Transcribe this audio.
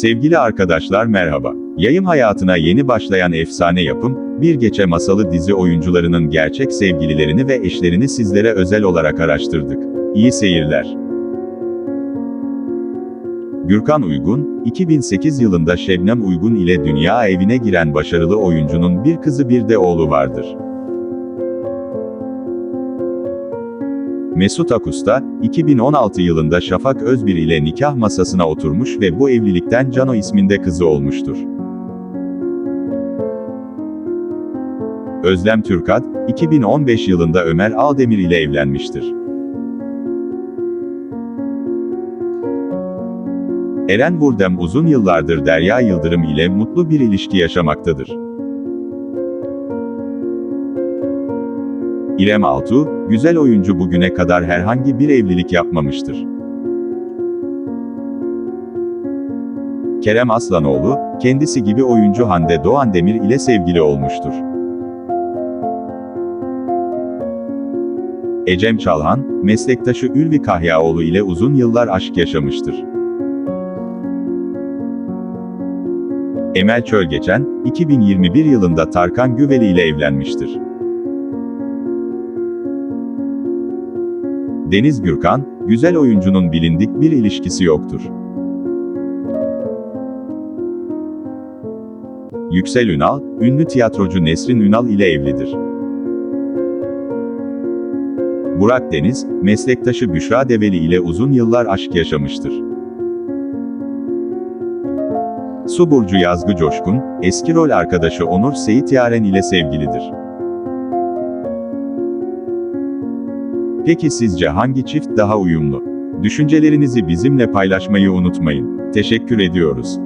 Sevgili arkadaşlar merhaba. Yayın hayatına yeni başlayan efsane yapım, Bir Gece Masalı dizi oyuncularının gerçek sevgililerini ve eşlerini sizlere özel olarak araştırdık. İyi seyirler. Gürkan Uygun, 2008 yılında Şebnem Uygun ile dünya evine giren başarılı oyuncunun bir kızı bir de oğlu vardır. Mesut Akusta, 2016 yılında Şafak Özbir ile nikah masasına oturmuş ve bu evlilikten Cano isminde kızı olmuştur. Özlem Türkat, 2015 yılında Ömer Aldemir ile evlenmiştir. Eren Vurdem uzun yıllardır Derya Yıldırım ile mutlu bir ilişki yaşamaktadır. İrem Altuğ, güzel oyuncu bugüne kadar herhangi bir evlilik yapmamıştır. Kerem Aslanoğlu, kendisi gibi oyuncu Hande Doğan Demir ile sevgili olmuştur. Ecem Çalhan, meslektaşı Ülvi Kahyaoğlu ile uzun yıllar aşk yaşamıştır. Emel Çölgeçen, 2021 yılında Tarkan Güveli ile evlenmiştir. Deniz Gürkan, güzel oyuncunun bilindik bir ilişkisi yoktur. Yüksel Ünal, ünlü tiyatrocu Nesrin Ünal ile evlidir. Burak Deniz, meslektaşı Büşra Develi ile uzun yıllar aşk yaşamıştır. Su Burcu Yazgı Coşkun, eski rol arkadaşı Onur Seyit Yaren ile sevgilidir. Peki sizce hangi çift daha uyumlu? Düşüncelerinizi bizimle paylaşmayı unutmayın. Teşekkür ediyoruz.